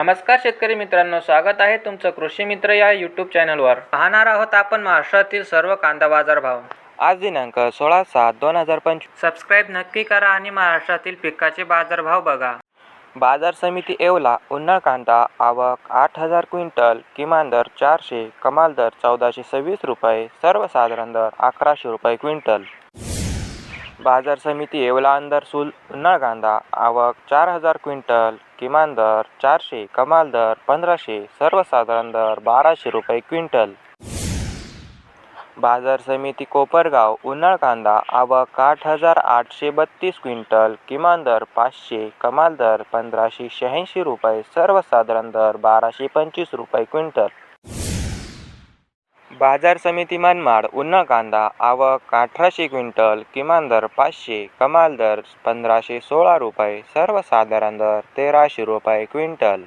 नमस्कार शेतकरी मित्रांनो स्वागत आहे तुमचं कृषी मित्र या यूट्यूब चॅनलवर पाहणार आहोत आपण महाराष्ट्रातील सर्व कांदा बाजार भाव आज दिनांक सोळा सात दोन हजार पंचवीस. सबस्क्राईब नक्की करा आणि महाराष्ट्रातील पिकाचे बाजारभाव बघा. बाजार समिती येवला उन्हाळ कांदा आवक आठ हजार क्विंटल किमान दर चारशे कमाल दर चौदाशे सव्वीस रुपये सर्वसाधारण दर अकराशे रुपये क्विंटल. बाजार समिती येवला अंदर सुल उन्हाळ कांदा आवक चार हजार क्विंटल किमान दर चारशे कमाल दर पंधराशे सर्वसाधारण दर बाराशे रुपये क्विंटल. बाजार समिती कोपरगाव उन्हाळ कांदा आवक आठ हजार आठशे बत्तीस क्विंटल किमान दर पाचशे कमाल दर पंधराशे शहाऐंशी रुपये सर्वसाधारण दर बाराशे पंचवीस रुपये क्विंटल. बाजार समिती मनमाड उन्हाळ कांदा आवक अठराशे क्विंटल किमान दर पाचशे कमाल दर पंधराशे सोळा रुपये सर्वसाधारण दर तेराशे रुपये क्विंटल.